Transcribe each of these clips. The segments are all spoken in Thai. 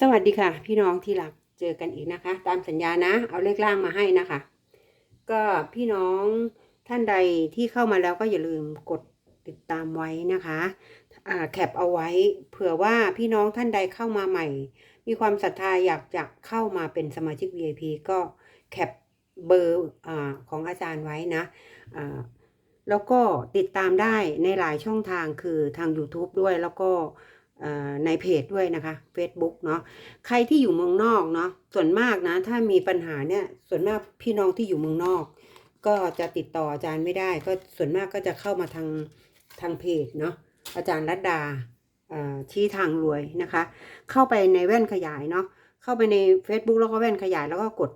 สวัสดีค่ะ พี่น้องที่รักเจอกันอีกนะคะ ตามสัญญานะ เอาเลขล่างมาให้นะคะ ก็พี่น้องท่านใดที่เข้ามาแล้วก็อย่าลืมกดติดตามไว้นะคะแคปเอาไว้เผื่อว่าพี่น้องท่านใดเข้ามาใหม่ มีความศรัทธาอยากจะเข้ามาเป็นสมาชิก VIP ก็แคปเบอร์อของอาจารย์ไว้นะแล้วก็ติดตามได้ในหลายช่องทางคือทาง YouTube ด้วยแล้วก็ ในเพจด้วยนะคะ Facebook เนาะใครที่อยู่เมืองนอกเนาะส่วนมากนะ ถ้ามีปัญหาเนี่ยส่วนมากพี่น้องที่อยู่เมืองนอก ก็จะติดต่ออาจารย์ไม่ได้ ก็ส่วนมากก็จะเข้ามาทางทางเพจเนาะอาจารย์รัตดาอ่าชี้ทางรวยนะคะ เข้าไปในแว่นขยายเนาะเข้าไปใน Facebook แล้วก็แว่นขยายแล้วก็กด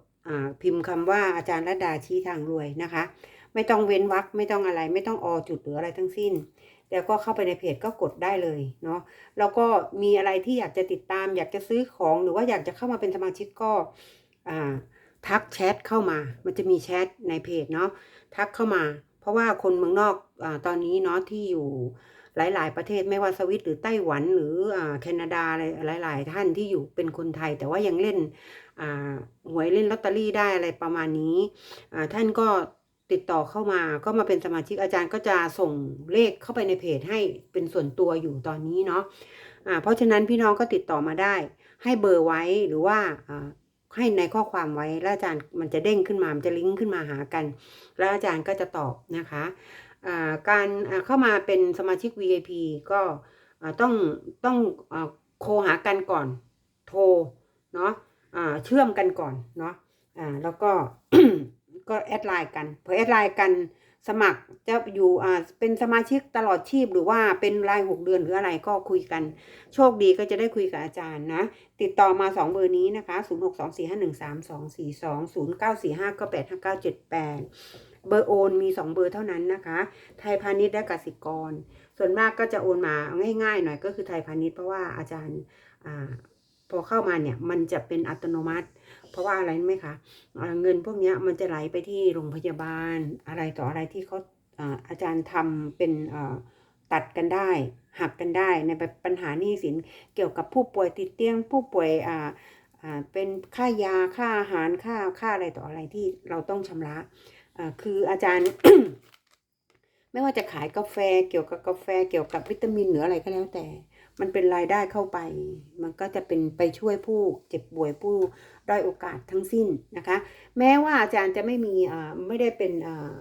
พิมพ์คำว่าอาจารย์รัตดาชี้ทางรวยนะคะ ไม่ต้องเว้นวรรคไม่ต้องอะไรไม่ต้องอจุดหรืออะไรทั้งสิ้น แล้วก็เข้าไปในเพจก็กดได้เลยเนาะแล้วก็มีอะไรที่อยากจะติดตาม อยากจะซื้อของหรือว่าอยากจะเข้ามาเป็นสมาชิกก็ทักแชทเข้ามา มันจะมีแชทในเพจเนาะทักเข้ามา เพราะว่าคนเมืองนอกอตอนนี้เนาะที่อยู่หลาย ๆ ประเทศไม่ว่าสวิตหรือไต้หวันหรืออแคนาดาอะไรหลาย ๆ ท่านที่อยู่เป็นคนไทย แต่ว่ายังเล่นหวยเล่นลอตเตอรี่ได้อะไรประมาณนี้ท่านก็ ติดต่อเข้ามาก็มาเป็นสมาชิกอาจารย์ก็จะส่งเลขเข้าไปในเพจให้เป็นส่วนตัวอยู่ตอนนี้เนาะอ่าเพราะฉะนั้นพี่น้องก็ติดต่อมาได้ ให้เบอร์ไว้หรือว่าให้ในข้อความไว้แล้วอาจารย์มันจะเด้งขึ้นมา มันจะลิงก์ขึ้นมาหากัน แล้วอาจารย์ก็จะตอบนะคะการเข้ามาเป็นสมาชิก VIP ก็ต้องต้องอโทรหากันก่อน โทรเนาะอ่าเชื่อมกันก่อนเนาะอ่าแล้วก็ ก็แอดไลน์กันพอแอดไลน์กันสมัครจะอยู่อ่าเป็นสมาชิกตลอดชีพหรือว่าเป็นรายหกเดือนหรืออะไรก็คุยกัน โชคดีก็จะได้คุยกับอาจารย์นะ ติดต่อมา 2 เบอร์นี้นะคะ 0 6 2 4 5 1 3 2 4 2 0 9 4 5 9 8 5 9 7 8 เบอร์โอนมี 2 เบอร์เท่านั้นนะคะ ไทยพาณิชย์และกสิกร ส่วนมากก็จะโอนมาง่ายๆหน่อยก็คือไทยพาณิชย์เพราะว่าอาจารย์อาพอเข้ามาเนี่ยมันจะเป็นอัตโนมัติ เพราะว่าอะไรไหมคะเงินพวกนี้มันจะไหลไปที่โรงพยาบาลอะไรต่ออะไรที่เขาอาอาจารย์ทำเป็นตัดกันได้หักกันได้ในปัญหาหนี้สินเกี่ยวกับผู้ป่วยติดเตียงผู้ป่วยอ่าเป็นค่ายาค่าอาหารค่าค่าอะไรต่ออะไรที่เราต้องชำระคืออาจารย์ ไม่ว่าจะขายกาแฟเกี่ยวกับกาแฟเกี่ยวกับวิตามินหรืออะไรก็แล้วแต่ มันเป็นรายได้เข้าไป มันก็จะเป็นไปช่วยผู้เจ็บป่วยผู้ด้อยโอกาสทั้งสิ้นนะคะ แม้ว่าอาจารย์จะไม่มีอ่าไม่ได้เป็นอ่า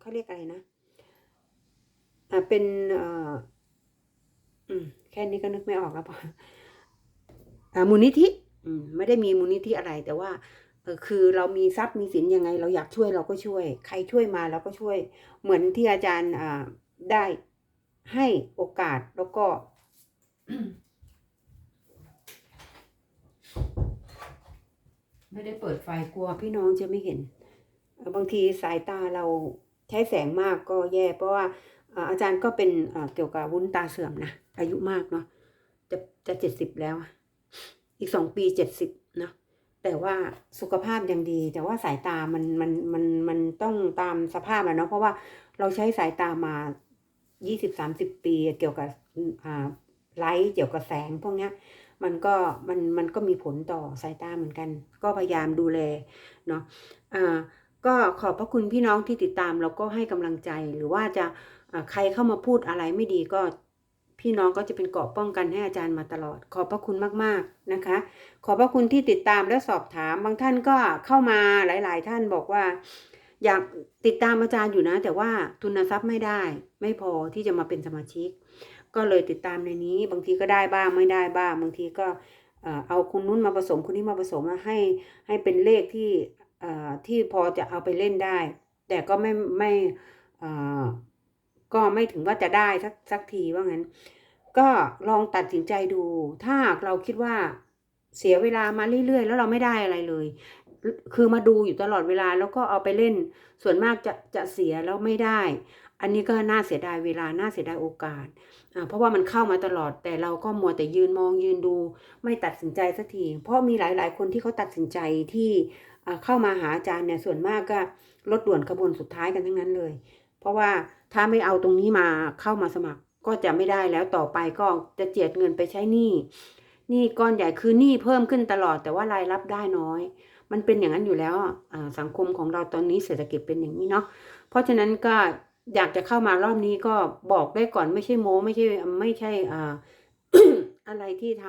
เขาเรียกอะไรนะอ่าเป็นอ่าอืมแค่นี้ก็นึกไม่ออกแล้วพออ่ามูลนิธิอืมไม่ได้มีมูลนิธิอะไรแต่ว่าคือเรามีทรัพย์มีสินยังไง เราอยากช่วยเราก็ช่วย ใครช่วยมาเราก็ช่วย เหมือนที่อาจารย์อ่าได้ให้โอกาสแล้วก็ ไม่ได้เปิดไฟกลัวพี่น้องจะไม่เห็น บางทีสายตาเราใช้แสงมากก็แย่เพราะว่าอาจารย์ก็เป็นเกี่ยวกับวุ้นตาเสื่อมนะ อายุมากเนาะจะจะเจ็ดสิบแล้วอะอีกสองปีเจ็ดสิบเนาะแต่ว่าสุขภาพยังดี แต่ว่าสายตามันมันมันมันต้องตามสภาพอะเนาะเพราะว่าเราใช้สายตามายี่สิบสามสิบปีเกี่ยวกับอ่า ไลท์เกี่ยวกับแสงพวกนี้มันก็มันมันก็มีผลต่อสายตาเหมือนกัน ก็พยายามดูแลเนาะอ่าก็ขอบพระคุณพี่น้องที่ติดตามแล้วก็ให้กำลังใจหรือว่าจะอ่าใครเข้ามาพูดอะไรไม่ดีก็พี่น้องก็จะเป็นเกราะป้องกันให้อาจารย์มาตลอด ขอบพระคุณมากๆนะคะ ขอบพระคุณที่ติดตามและสอบถาม บางท่านก็เข้ามาหลาย ๆ ท่านบอกว่า อยากติดตามอาจารย์อยู่นะ แต่ว่าทุนทรัพย์ไม่ได้ ไม่พอที่จะมาเป็นสมาชิก ก็เลยติดตามในนี้ บางทีก็ได้บ้างไม่ได้บ้าง บางทีก็เอาคนนู้นมาผสมคนนี้มาผสมมาให้ให้เป็นเลขที่ที่พอจะเอาไปเล่นได้ แต่ก็ไม่ไม่ก็ไม่ถึงว่าจะได้สักสักทีว่างั้น ก็ลองตัดสินใจดู ถ้าหากเราคิดว่าเสียเวลามาเรื่อยๆ แล้วเราไม่ได้อะไรเลย คือมาดูอยู่ตลอดเวลาแล้วก็เอาไปเล่น ส่วนมากจะจะเสียแล้วไม่ได้ อันนี้ก็น่าเสียดายเวลา น่าเสียดายโอกาส เพราะว่ามันเข้ามาตลอดแต่เราก็มัวแต่ยืนมองยืนดู ไม่ตัดสินใจสักทีเพราะมีหลาย ๆ คนที่เขาตัดสินใจที่เข้ามาหาอาจารย์เนี่ยส่วนมากก็รถด่วนขบวนสุดท้ายกันทั้งนั้นเลย เพราะว่าถ้าไม่เอาตรงนี้มาเข้ามาสมัครก็จะไม่ได้แล้วต่อไปก็จะเจียดเงินไปใช้หนี้หนี้ก้อนใหญ่คือหนี้เพิ่มขึ้นตลอดแต่ว่ารายรับได้น้อย มันเป็นอย่างนั้นอยู่แล้วสังคมของเราตอนนี้เศรษฐกิจเป็นอย่างนี้เนาะเพราะฉะนั้นก็ อยากจะเข้ามารอบนี้ก็บอกได้ก่อนไม่ใช่โม้ไม่ใช่ไม่ใช่อ่าอะไรที่ท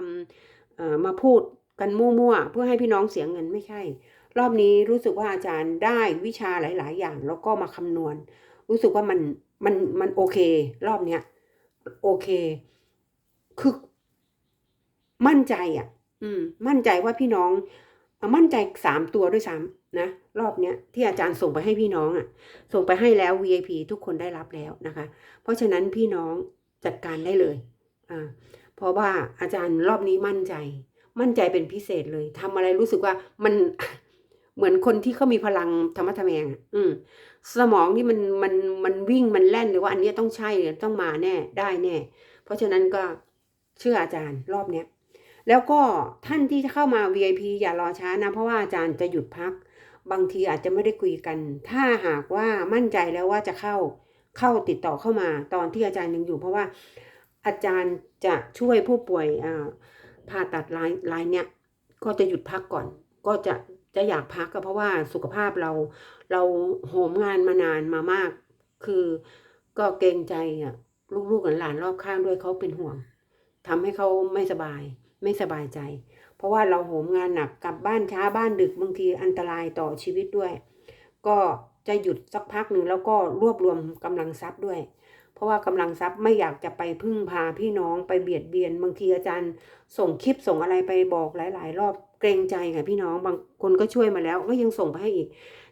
ำมาพูดกันมั่วๆเพื่อให้พี่น้องเสียเงินไม่ใช่ รอบนี้รู้สึกว่าอาจารย์ได้วิชาหลาย ๆ อย่าง แล้วก็มาคำนวณ รู้สึกว่ามันมันมันโอเค รอบเนี้ยโอเค คือมั่นใจอะ อืม มั่นใจว่าพี่น้องมั่นใจสามตัวด้วยซ้ำ นะรอบเนี้ยที่อาจารย์ส่งไปให้พี่น้องอะ ส่งไปให้แล้ว VIP ทุกคนได้รับแล้วนะคะ เพราะฉะนั้นพี่น้องจัดการได้เลยอ่าเพราะว่าอาจารย์รอบนี้มั่นใจ มั่นใจเป็นพิเศษเลยทำอะไรรู้สึกว่ามันเหมือนคนที่เขามีพลังธรรมะทะแมงอะอืมสมองนี่มันมันมันวิ่งมันแล่นเลยว่าอันนี้ต้องใช่เลยต้องมาแน่ได้แน่ เพราะฉะนั้นก็เชื่ออาจารย์รอบเนี้ยแล้วก็ท่านที่จะเข้ามา VIP อย่ารอช้านะ เพราะว่าอาจารย์จะหยุดพัก บางทีอาจจะไม่ได้คุยกัน ถ้าหากว่ามั่นใจแล้วว่าจะเข้าเข้าติดต่อเข้ามา ตอนที่อาจารย์ยังอยู่ เพราะว่าอาจารย์จะช่วยผู้ป่วยอ่าผ่าตัดรายรายเนี้ยก็จะหยุดพักก่อน ก็จะจะอยากพักก็เพราะว่าสุขภาพเราเราโหมงานมานานมามาก คือก็เกรงใจอะลูกๆหลานรอบข้างด้วยเขาเป็นห่วงทำให้เขาไม่สบาย ไม่สบายใจ ราะว่าเราโหมงานหนักกลับบ้านช้าบ้านดึกบางทีอันตรายต่อชีวิตด้วย ก็จะหยุดสักพักหนึ่งแล้วก็รวบรวมกำลังทรัพย์ด้วย เพราะว่ากำลังทรัพย์ไม่อยากจะไปพึ่งพาพี่น้องไปเบียดเบียน บางทีอาจารย์ส่งคลิปส่งอะไรไปบอกหลาย ๆ รอบเกรงใจค่ะพี่น้องบางคนก็ช่วยมาแล้วก็ยังส่งไปให้อีก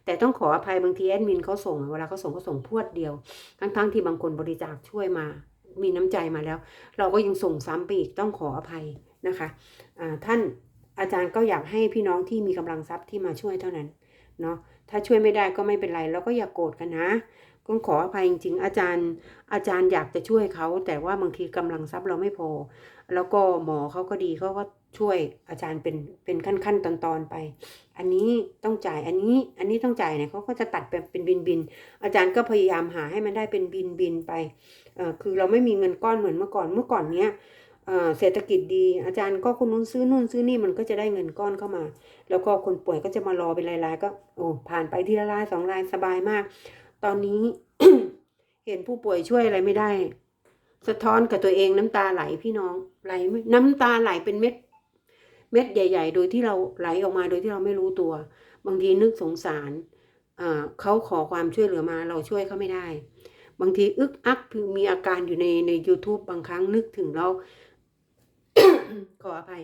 แต่ต้องขออภัยบางทีแอดมินเขาส่งเวลาเขาส่งเขาส่งพวดเดียว ทั้งๆที่บางคนบริจาคช่วยมา มีน้ำใจมาแล้ว เราก็ยังส่งซ้ำไปอีกต้องขออภัย นะคะท่านอาจารย์ก็อยากให้พี่น้องที่มีกำลังทรัพย์ที่มาช่วยเท่านั้นเนาะถ้าช่วยไม่ได้ก็ไม่เป็นไร แล้วก็อย่ากโกรธกันนะก็ขออภัยจริงๆอาจารย์ อาจารย์อยากจะช่วยเขา แต่ว่าบางทีกำลังทรัพย์เราไม่พอ แล้วก็หมอเขาก็ดีเขาก็ช่วยอาจารย์เป็นเป็นขั้นขั้นตอนตอนๆไป อันนี้ต้องจ่ายอันนี้อันนี้ต้องจ่ายเนี่ยเขาก็จะตัดเป็นเป็นบินบินๆอาจารย์ก็พยายามหาให้มันได้เป็นบินบินๆไปเออคือเราไม่มีเงินก้อนเหมือนเมื่อก่อนเมื่อก่อนเนี้ย เศรษฐกิจดี อาจารย์ก็คนนู้นซื้อนู่นซื้อนี่มันก็จะได้เงินก้อนเข้ามา แล้วก็คนป่วยก็จะมารอเป็นรายๆก็โอ้ผ่านไปทีละรายสองรายสบายมาก ตอนนี้เห็นผู้ป่วยช่วยอะไรไม่ได้ สะท้อนกับตัวเองน้ำตาไหลพี่น้องไหลน้ำตาไหลเป็นเม็ด เม็ดใหญ่ ๆ โดยที่เราไหลออกมาโดยที่เราไม่รู้ตัว บางทีนึกสงสารเขาขอความช่วยเหลือมาเราช่วยเขาไม่ได้ บางทีอึกอักคือมีอาการอยู่ในใน YouTube บางครั้งนึกถึงเรา ขออภัย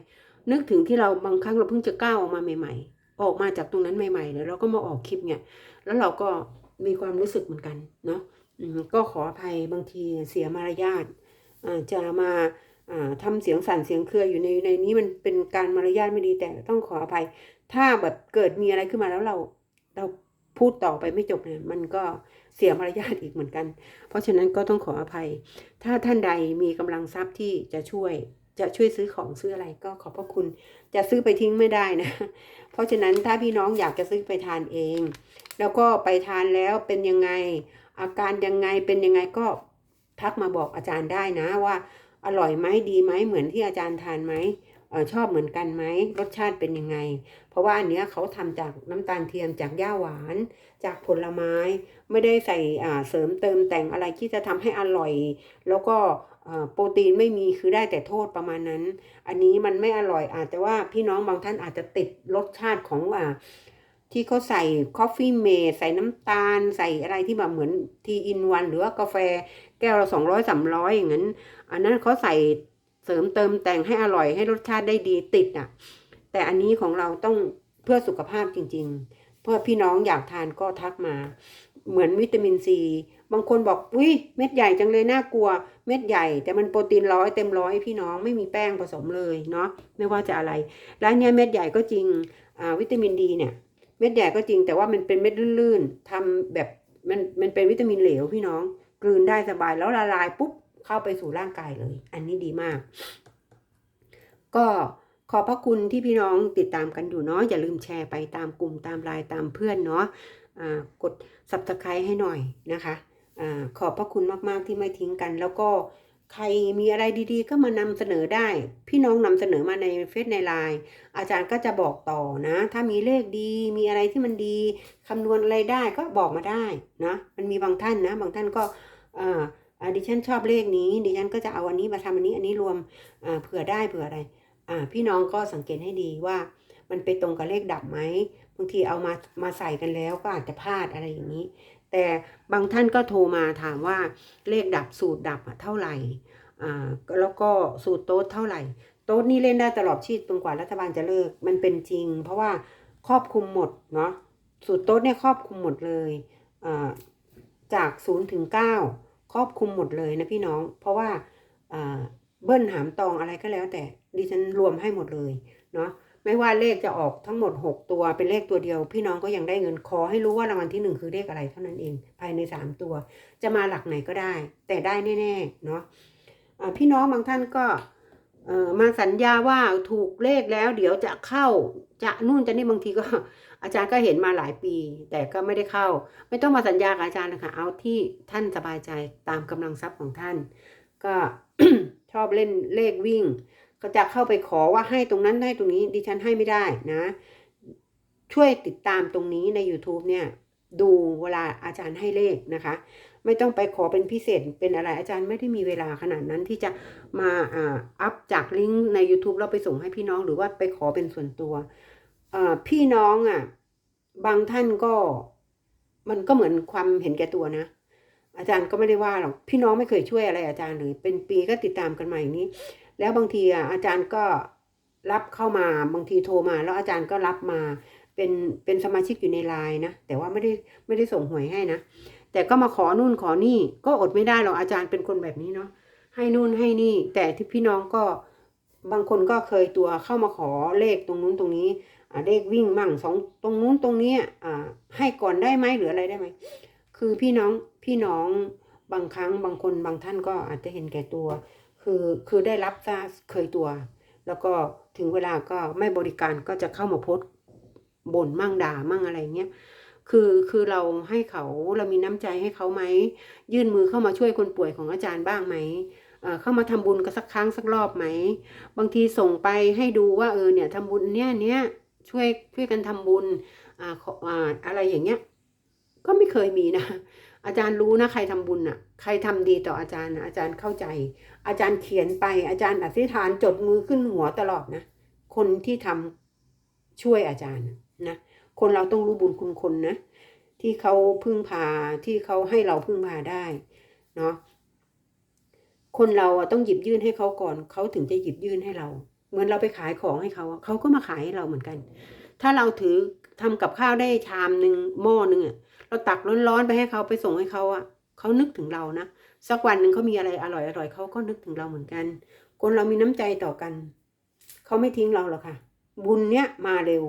นึกถึงที่เราบางครั้งเราเพิ่งจะก้าวออกมาใหม่ ๆ ออกมาจากตรงนั้นใหม่ๆแล้วเราก็มาออกคลิปเนี่ย แล้วเราก็มีความรู้สึกเหมือนกันเนาะก็ขออภัยบางทีเสียมารยาทจะมาอ่าทำเสียงสั่นเสียงเครืออยู่ในในนี้มันเป็นการมารยาทไม่ดีแต่ต้องขออภัย ถ้าแบบเกิดมีอะไรขึ้นมาแล้วเราเราพูดต่อไปไม่จบเนี่ยมันก็เสียมารยาทอีกเหมือนกัน เพราะฉะนั้นก็ต้องขออภัย ถ้าท่านใดมีกำลังทรัพย์ที่จะช่วย จะช่วยซื้อของซื้ออะไรก็ขอบพระคุณ จะซื้อไปทิ้งไม่ได้นะ เพราะฉะนั้นถ้าพี่น้องอยากจะซื้อไปทานเอง แล้วก็ไปทานแล้วเป็นยังไง อาการยังไงเป็นยังไงก็ทักมาบอกอาจารย์ได้นะว่า อร่อยไหมดีไหมเหมือนที่อาจารย์ทานไหม ชอบเหมือนกันไหมรสชาติเป็นยังไง เพราะว่าอันเนี้ยเขาทำจากน้ำตาลเทียมจากหญ้าหวาน จากผลไม้ ไม่ได้ใส่เสริมเติมแต่งอะไรที่จะทำให้อร่อย แล้วก็โปรตีนไม่มีคือได้แต่โทษประมาณนั้น อันนี้มันไม่อร่อยอาจจะว่าพี่น้องบางท่านอาจจะติดรสชาติของอ่าที่เขาใส่คอฟฟี่เมดใส่น้ำตาล ใส่อะไรที่แบบเหมือนทีอินวัน หรือว่ากาแฟแก้วละสองร้อยสามร้อยอย่างนั้น อันนั้นเขาใส่ เสริมเติมแต่งให้อร่อยให้รสชาติได้ดีติดอะ แต่อันนี้ของเราต้องเพื่อสุขภาพจริง ๆ เพื่อพี่น้องอยากทานก็ทักมา เหมือนวิตามินซีบางคนบอกอุ้ยเม็ดใหญ่จังเลยน่ากลัว เม็ดใหญ่ แต่มันโปรตีนร้อยเต็มร้อยพี่น้องไม่มีแป้งผสมเลยเนาะไม่ว่าจะอะไร แล้วเนี่ยเม็ดใหญ่ก็จริงอ่าวิตามินดีเนี่ย เม็ดใหญ่ก็จริง แต่ว่ามันเป็นเม็ดลื่นๆทำแบบมันมันเป็นวิตามินเหลวพี่น้องกลืนได้สบายแล้วละลายปุ๊บ เข้าไปสู่ร่างกายเลย อันนี้ดีมาก ก็ขอบพระคุณที่พี่น้องติดตามกันอยู่เนาะอย่าลืมแชร์ไปตามกลุ่มตามไลน์ตามเพื่อนเนาะกด subscribe ให้หน่อยนะคะอาขอบพระคุณมากๆที่ไม่ทิ้งกัน แล้วก็ใครมีอะไรดีๆ ก็มานำเสนอได้ พี่น้องนำเสนอมาในเฟซในไลน์อาจารย์ก็จะบอกต่อนะ ถ้ามีเลขดีมีอะไรที่มันดีคำนวณอะไรได้ก็บอกมาได้นะมันมีบางท่านนะ บางท่านก็อ่า ดิฉันชอบเลขนี้ ดิฉันก็จะเอาอันนี้มาทำอันนี้ อันนี้รวมเผื่อได้เผื่ออะไรพี่น้องก็สังเกตให้ดีว่า มันไปตรงกับเลขดับไหมบางทีเอามามาใส่กันแล้วก็อาจจะพลาดอะไรอย่างนี้ แต่บางท่านก็โทรมาถามว่าเลขดับสูตรดับเท่าไหร่แล้วก็สูตรโต๊ดเท่าไหร่ โต๊ดนี่เล่นได้ตลอดชีพจนกว่ารัฐบาลจะเลิกมันเป็นจริง เพราะว่าครอบคลุมหมดเนาะสูตรโต๊ดเนี่ยครอบคลุมหมดเลยจากศูนย์ถึงเก้า ครอบคลุมหมดเลยนะพี่น้อง เพราะว่าเบิ้ลหามตองอะไรก็แล้ว แต่ดิฉันรวมให้หมดเลยเนาะไม่ว่าเลขจะออกทั้งหมด 6 ตัวเป็นเลขตัวเดียว พี่น้องก็ยังได้เงินขอให้รู้ว่ารางวัลที่ 1 คือเลขอะไรเท่านั้นเอง ภายใน 3 ตัว จะมาหลักไหนก็ได้ แต่ได้แน่ๆเนาะะพี่น้องบางท่านก็ เออมาสัญญาว่าถูกเลขแล้วเดี๋ยวจะเข้าจะนู่นจะนี่บางทีก็ อาจารย์ก็เห็นมาหลายปี แต่ก็ไม่ได้เข้า ไม่ต้องมาสัญญากับอาจารย์นะคะเอาที่ท่านสบายใจตามกำลังทรัพย์ของท่าน ก็ชอบเล่นเลขวิ่ง ก็จะเข้าไปขอว่าให้ตรงนั้นให้ตรงนี้ดิฉันให้ไม่ได้นะ ช่วยติดตามตรงนี้ใน YouTube เนี่ยดูเวลาอาจารย์ให้เลขนะคะ ไม่ต้องไปขอเป็นพิเศษเป็นอะไรอาจารย์ไม่ได้มีเวลาขนาดนั้นที่จะมาอ่าอัพจากลิงก์ใน YouTube แล้วไปส่งให้พี่น้องหรือว่าไปขอเป็นส่วนตัวอ่าพี่น้องอะบางท่านก็มันก็เหมือนความเห็นแก่ตัวนะ อาจารย์ก็ไม่ได้ว่าหรอกพี่น้องไม่เคยช่วยอะไรอาจารย์เลยเป็นปีก็ติดตามกันมาอย่างนี้ แล้วบางทีอะอาจารย์ก็รับเข้ามาบางทีโทรมา แล้วอาจารย์ก็รับมาเป็นเป็นสมาชิกอยู่ในไลน์นะแต่ว่าไม่ได้ไม่ได้ส่งหวยให้นะ แต่ก็มาขอนู่นขอนี่ ก็อดไม่ได้หรอกอาจารย์เป็นคนแบบนี้เนาะให้นู่นให้นี่ แต่ที่พี่น้องก็บางคนก็เคยตัวเข้ามาขอเลขตรงนู้นตรงนี้เลขวิ่งมั่งสองตรงนู้นตรงนี้ให้ก่อนได้ไหมหรืออะไรได้ไหมคือพี่น้องพี่น้องบางครั้งบางคนบางท่านก็อาจจะเห็นแก่ตัว คือคือได้รับซาเคยตัว แล้วก็ถึงเวลาก็ไม่บริการก็จะเข้ามาโพสบ่นมั่งด่ามั่งอะไรเงี้ย คือคือเราให้เขาเรามีน้ำใจให้เขาไหม ยื่นมือเข้ามาช่วยคนป่วยของอาจารย์บ้างไหมเข้ามาทำบุญกันสักครั้งสักรอบไหม บางทีส่งไปให้ดูว่าเออเนี่ยทำบุญเนี่ยเนี้ยช่วยช่วยกันทำบุญอ่าอ่าอะไรอย่างเงี้ย ก็ไม่เคยมีนะ อาจารย์รู้นะใครทำบุญอะ ใครทำดีต่ออาจารย์นะอาจารย์เข้าใจ อาจารย์เขียนไปอาจารย์อธิษฐานจดมือขึ้นหัวตลอดนะ คนที่ทำช่วยอาจารย์นะ คนเราต้องรู้บุญคุณคนนะ ที่เขาพึ่งพาที่เขาให้เราพึ่งพาได้เนาะคนเราอะต้องหยิบยื่นให้เขาก่อนเขาถึงจะหยิบยื่นให้เรา เหมือนเราไปขายของให้เขาเขาก็มาขายให้เราเหมือนกัน ถ้าเราถือทำกับข้าวได้ชามหนึ่งหม้อหนึ่งอะเราตักร้อนๆไปให้เขาไปส่งให้เขาอะเขานึกถึงเรานะสักวันหนึ่งเขามีอะไรอร่อยอร่อยเขาก็นึกถึงเราเหมือนกัน คนเรามีน้ำใจต่อกัน เขาไม่ทิ้งเราหรอกค่ะ บุญเนี้ยมาเร็ว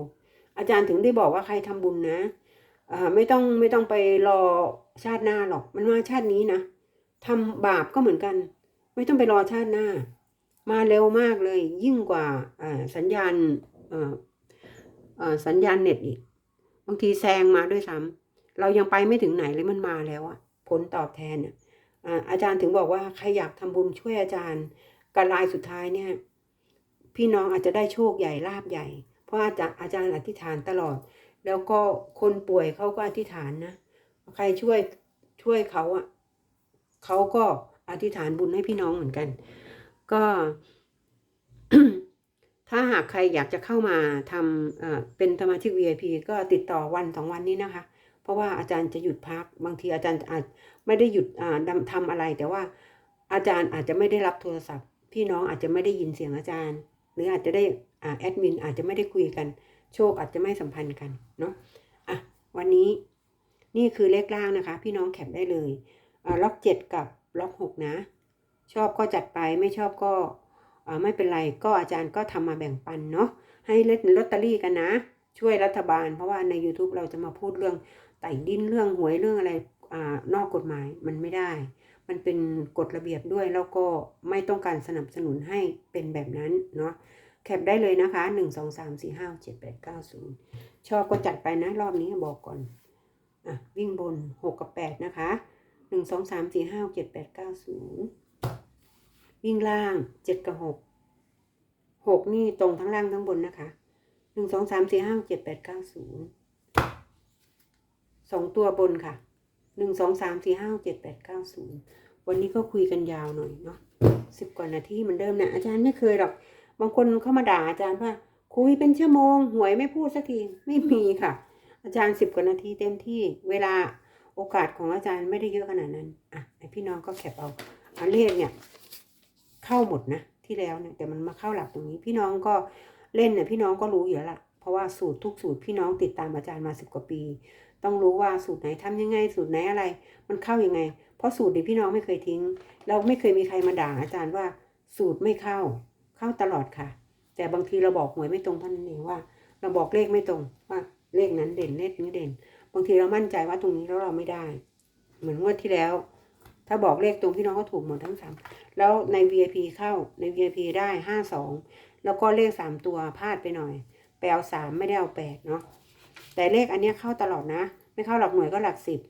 อาจารย์ถึงได้บอกว่าใครทำบุญนะไม่ต้องไม่ต้องไปรอชาติหน้าหรอก มันมาชาตินี้นะทำบาปก็เหมือนกัน ไม่ต้องไปรอชาติหน้า มาเร็วมากเลย ยิ่งกว่าสัญญาณสัญญาณเน็ตอีกบางทีแซงมาด้วยซ้ำเรายังไปไม่ถึงไหนเลยมันมาแล้วอะผลตอบแทนเนี่ยอาอาจารย์ถึงบอกว่าใครอยากทำบุญช่วยอาจารย์การลายสุดท้ายเนี่ย พี่น้องอาจจะได้โชคใหญ่ลาบใหญ่ เพราะอาจารย์อาจารย์อธิษฐานตลอด แล้วก็คนป่วยเขาก็อธิษฐานนะ ใครช่วยช่วยเขาอะเขาก็อธิษฐานบุญให้พี่น้องเหมือนกัน ก็ ถ้าหากใครอยากจะเข้ามาทำเป็นสมาชิก VIP ก็ติดต่อวันสองวันนี้นะคะ เพราะว่าอาจารย์จะหยุดพัก บางทีอาจารย์อาจไม่ได้หยุดทำอะไร แต่ว่าอาจารย์อาจจะไม่ได้รับโทรศัพท์ พี่น้องอาจจะไม่ได้ยินเสียงอาจารย์ หรืออาจจะได้อ่าแอดมินอาจจะไม่ได้คุยกัน โชคอาจจะไม่สัมพันธ์กันเนาะอะวันนี้นี่คือเลขล่างนะคะ พี่น้องแคปได้เลยอ่าล็อกเจ็ดกับล็อกหกนะ ชอบก็จัดไปไม่ชอบก็อ่าไม่เป็นไรก็อาจารย์ก็ทำมาแบ่งปันเนาะให้เล่นลอตเตอรี่กันนะ ช่วยรัฐบาล เพราะว่าใน YouTube เราจะมาพูดเรื่องไต่ดินเรื่องหวยเรื่องอะไรอ่านอกกฎหมายมันไม่ได้ มันเป็นกฎระเบียบด้วยแล้วก็ไม่ต้องการสนับสนุนให้เป็นแบบนั้นเนาะแคปได้เลยนะคะ 1 2 3 4 5 7 8 9 0 ชอบก็จัดไปนะรอบนี้บอกก่อนอะวิ่งบน 6 กับ 8 นะคะ 1 2 3 4 5 7 8 9 0 วิ่งล่างเจ็ดกับหกหกนี่ตรงทั้งล่างทั้งบนนะคะหนึ่งสองสามสี่ห้าเจ็ดแปดเก้าศูนย์สองตัวบนค่ะ หนึ่งสองสามสี่ห้าเจ็ดแปดเก้าศูนย์วันนี้ก็คุยกันยาวหน่อยเนาะสิบกว่านาทีเหมือนเดิมนี่ยอาจารย์ไม่เคยหรอก บางคนเข้ามาด่าอาจารย์ว่า คุยเป็นชั่วโมง หวยไม่พูดสักทีไม่มีค่ะ อาจารย์สิบกว่านาทีเต็มที่เวลาโอกาสของอาจารย์ไม่ได้เยอะขนาดนั้นอะไอพี่น้องก็แคปเอาอันเลขเนี่ย เข้าหมดนะที่แล้วเนี่ยแต่มันมาเข้าหลักตรงนี้ พี่น้องก็เล่นเนี่ยพี่น้องก็รู้อยู่แล้วล่ะเพราะว่าสูตรทุกสูตรพี่น้องติดตามอาจารย์มาสิบกว่าปี ต้องรู้ว่าสูตรไหนทำยังไงสูตรไหนอะไร มันเข้ายังไง เพราะสูตรนี้พี่น้องไม่เคยทิ้ง เราไม่เคยมีใครมาด่าอาจารย์ว่า สูตรไม่เข้า เข้าตลอดค่ะ แต่บางทีเราบอกหวยไม่ตรงท่านั้นเองว่า เราบอกเลขไม่ตรงว่าเลขนั้นเด่นเลขนี้เด่น บางทีเรามั่นใจว่าตรงนี้แล้วเราไม่ได้ เหมือนงวดที่แล้ว ถ้าบอกเลขตรงพี่น้องก็ถูกหมดทั้งสามแล้วใน VIP เข้าใน VIP ได้ห้าสองแล้วก็เลขสามตัวพลาดไปหน่อยไปเอาสามไม่ได้เอาแปดเนาะ แต่เลขอันนี้เข้าตลอดนะ ไม่เข้าหลักหน่วยก็หลักสิบ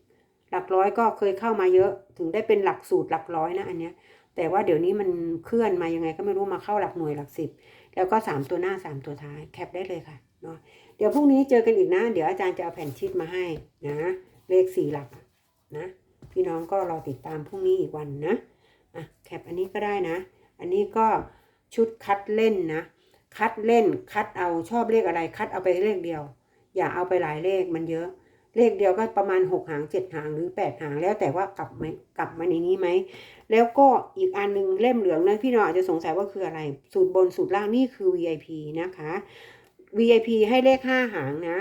หลักร้อยก็เคยเข้ามาเยอะ ถึงได้เป็นหลักสูตรหลักร้อยนะอันเนี้ย แต่ว่าเดี๋ยวนี้มันเคลื่อนมายังไงก็ไม่รู้มาเข้าหลักหน่วยหลักสิบแล้วก็สามตัวหน้าสามตัวท้ายแคปได้เลยค่ะเนาะเดี๋ยวพรุ่งนี้เจอกันอีกนะ เดี๋ยวอาจารย์จะเอาแผ่นชีตมาให้นะ เลขสี่หลักนะ พี่น้องก็รอติดตามพรุ่งนี้อีกวันนะอะแคปอันนี้ก็ได้นะ อันนี้ก็ชุดคัดเล่นนะ คัดเล่นคัดเอาชอบเลขอะไร คัดเอาไปเลขเดียว อย่าเอาไปหลายเลขมันเยอะ เลขเดียวก็ประมาณหกหางเจ็ดหางหรือแปดหางแล้วแต่ว่ากลับไหมกลับมาในนี้ไหม แล้วก็อีกอันหนึงเล่มเหลืองนะพี่น้องอาจจะสงสัยว่าคืออะไร สูตรบนสูตรล่างนี่คือ VIP นะคะ VIP ให้เลขห้าหางนะ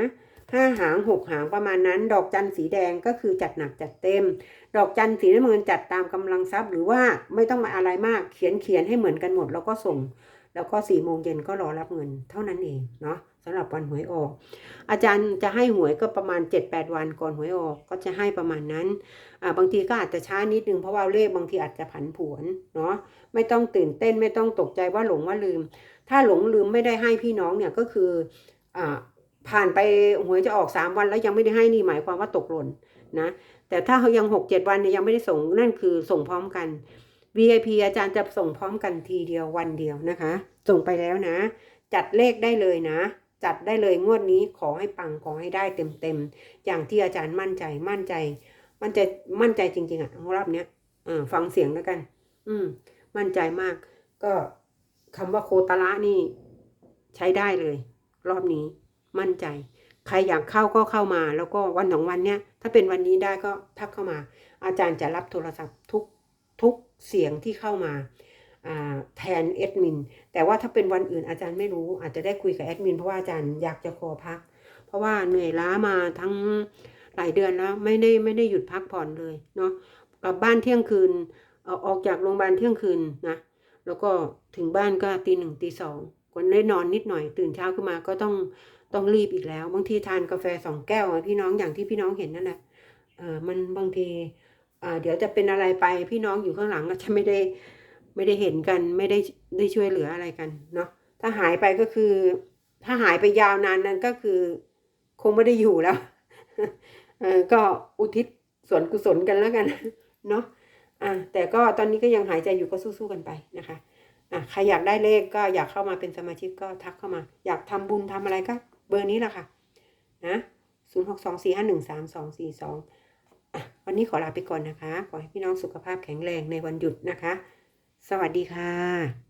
ห้าหางหกหางประมาณนั้น ดอกจันสีแดงก็คือจัดหนักจัดเต็ม ดอกจันสีน้ำเงินจัดตามกำลังทรัพย์ หรือว่าไม่ต้องมาอะไรมากเขียนเขียนให้เหมือนกันหมด แล้วก็ส่ง แล้วก็สี่โมงเย็นก็รอรับเงินเท่านั้นเองเนาะ สำหรับวันหวยออก อาจารย์จะให้หวยก็ประมาณ 7-8 วันก่อนหวยออกก็จะให้ประมาณนั้นอ่าบางทีก็อาจจะช้านิดนึงเพราะว่าเลขบางทีอาจจะผันผวนเนาะไม่ต้องตื่นเต้นไม่ต้องตกใจว่าหลงว่าลืม ถ้าหลงลืมไม่ได้ให้พี่น้องเนี่ยก็คืออ่าผ่านไปหวยจะออกสามวันแล้วยังไม่ได้ให้นี่หมายความว่าตกหล่นนะแต่ถ้าเขายังหกเจ็ดวันเนี่ยยังไม่ได้ส่งนั่นคือส่งพร้อมกัน VIP อาจารย์จะส่งพร้อมกันทีเดียววันเดียวนะคะ ส่งไปแล้วนะ จัดเลขได้เลยนะ จัดได้เลยงวดนี้ขอให้ปังขอให้ได้เต็มๆอย่างที่อาจารย์มั่นใจมั่นใจ มั่นใจมั่นใจจริง ๆอะรอบเนี้ยฟังเสียงแล้วกัน อืม มั่นใจมาก ก็คำว่าโคตรละนี่ ใช้ได้เลย รอบนี้ มั่นใจ ใครอยากเข้าก็เข้ามา แล้วก็วันสองวันเนี้ยถ้าเป็นวันนี้ได้ก็ทักเข้ามา อาจารย์จะรับโทรศัพท์ทุกทุกเสียงที่เข้ามา แทนแอดมิน แต่ว่าถ้าเป็นวันอื่นอาจารย์ไม่รู้ อาจจะได้คุยกับแอดมินเพราะว่าอาจารย์อยากจะขอพัก เพราะว่าเหนื่อยล้ามาทั้งหลายเดือนแล้วไม่ได้ไม่ได้หยุดพักผ่อนเลยเนาะกลับบ้านเที่ยงคืนออกจากโรงพยาบาลเที่ยงคืนนะแล้วก็ถึงบ้านก็ตีหนึ่งตีสองคนได้นอนนิดหน่อย ตื่นเช้าขึ้นมาก็ต้องต้องรีบอีกแล้ว บางทีทานกาแฟสองแก้วพี่น้องอย่างที่พี่น้องเห็นนั่นแหละเออมันบางทีเดี๋ยวจะเป็นอะไรไปพี่น้องอยู่ข้างหลังก็จะไม่ได้ ไม่ได้เห็นกันไม่ได้ได้ช่วยเหลืออะไรกันเนาะถ้าหายไปก็คือ ถ้าหายไปยาวนานนั้นก็คือ คงไม่ได้อยู่แล้วเออก็อุทิศส่วนกุศลกันแล้วกันเนาะอะแต่ก็ตอนนี้ก็ยังหายใจอยู่ก็สู้ๆกันไปนะคะอะใครอยากได้เลขก็อยากเข้ามาเป็นสมาชิกก็ทักเข้ามา อยากทำบุญทำอะไรก็เบอร์นี้แหละค่ะนะศูนย์หกสองสี่ห้าหนึ่งสามสองสี่สองอะวันนี้ขอลาไปก่อนนะคะ ขอให้พี่น้องสุขภาพแข็งแรงในวันหยุดนะคะ สวัสดีค่ะ